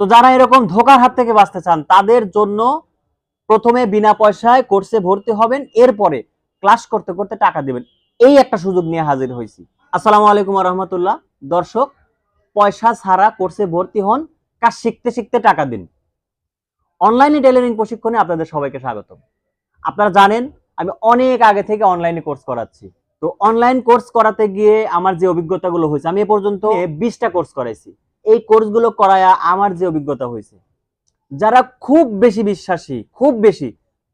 তো যারা এরকম ধোকার হাত থেকে বাঁচতে চান, তাদের জন্য প্রথমে বিনা পয়সায় কোর্সে ভর্তি হবেন, এরপরে ক্লাস করতে করতে টাকা দিবেন। এই একটা সুযোগ নিয়ে হাজির হয়েছি। আসসালামু আলাইকুম রহমতুল্লাহ দর্শক, পয়সা ছাড়া কোর্সে ভর্তি হন, কাজ শিখতে শিখতে টাকা দিন। অনলাইনে টেলারিং প্রশিক্ষণে আপনাদের সবাইকে স্বাগত আপনারা জানেন, আমি অনেক আগে থেকে অনলাইনে কোর্স করাচ্ছি। তো অনলাইন কোর্স করাতে গিয়ে আমার যে অভিজ্ঞতাগুলো হয়েছে, আমি এ পর্যন্ত বিশটা কোর্স করাইছি। এই কোর্সগুলো করায়া আমার যে অভিজ্ঞতা হয়েছে, যারা খুব বেশি বিশ্বাসী, খুব বেশি,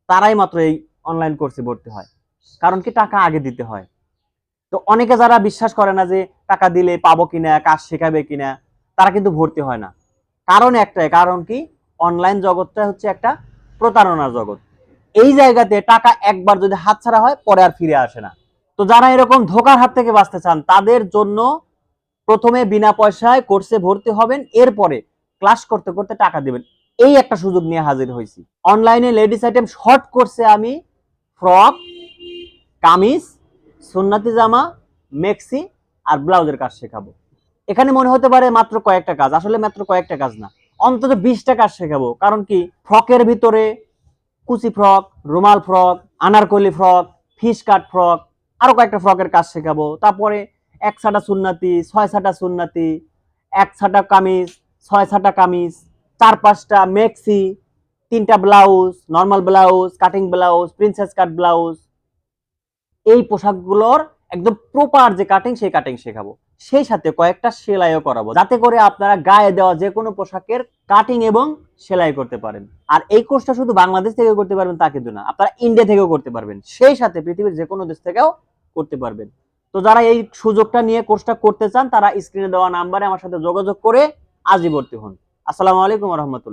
তারাই মাত্র এই অনলাইন কোর্সে ভর্তি হয়। কারণ কি টাকা আগে দিতে হয়। তো অনেকে যারা বিশ্বাস করে না যে টাকা দিলে পাবো কিনা, কাজ শেখাবে কিনা, তারা কিন্তু ভর্তি হয় না। কারণ একটাই, কারণ কি অনলাইন জগৎটা হচ্ছে একটা প্রতারণার জগৎ। এই জায়গাতে টাকা একবার যদি হাতছাড়া হয়, পরে আর ফিরে আসে না। তো যারা এরকম ধোকার হাত থেকে বাঁচতে চান, তাদের জন্য প্রথমে বিনা পয়সায় কোর্সে ভর্তি হবেন, এরপরে ক্লাস করতে করতে টাকা দিবেন। এই একটা সুযোগ নিয়ে হাজির হয়েছি। অনলাইনে লেডিস আইটেম শর্ট কোর্সে আমি ফ্রক কামিজ, সুন্নাতি জামা মেক্সি আর ব্লাউজের কাজ শেখাবো। এখানে মনে হতে পারে মাত্র কয়েকটা কাজ, আসলে মাত্র কয়েকটা কাজ না, অন্তত বিশটা কাজ শেখাবো। কারণ কি ফ্রকের ভিতরে কুচি ফ্রক রুমাল frock anarkali frock fish cut frock আরও কয়েকটা ফ্রকের কাজ শেখাবো। তারপরে এক ছাটা সুন্নাতি, ছয় ছাটা সুন্নাতি, এক ছাটা কামিজ, ছয় ছাটা কামিজ, চার পাঁচটা মেক্সি, তিনটা blouse, normal blouse, cutting blouse, princess cut blouse. এই পোশাকগুলোর একদম প্রপার যে কাটিং, সেই কাটিং শেখাবো। সেই সাথে কয়েকটা সেলাইও করাবো। যাতে করে আপনারা গায়ে দেওয়া যে কোনো পোশাকের কাটিং এবং সেলাই করতে পারেন। আর এই কোর্সটা শুধু বাংলাদেশ থেকে করতে পারবেন, তা কিন্তু না। আপনারা ইন্ডিয়া থেকেও করতে পারবেন। সেই সাথে পৃথিবীর যে কোনো দেশ থেকেও করতে পারবেন। তো যারা এই সুযোগটা নিয়ে কোর্সটা করতে চান, তারা স্ক্রিনে দেওয়া নাম্বারে আমার সাথে যোগাযোগ করে আজই ভর্তি হন। আসসালামু আলাইকুম রহমতুল্লাহ।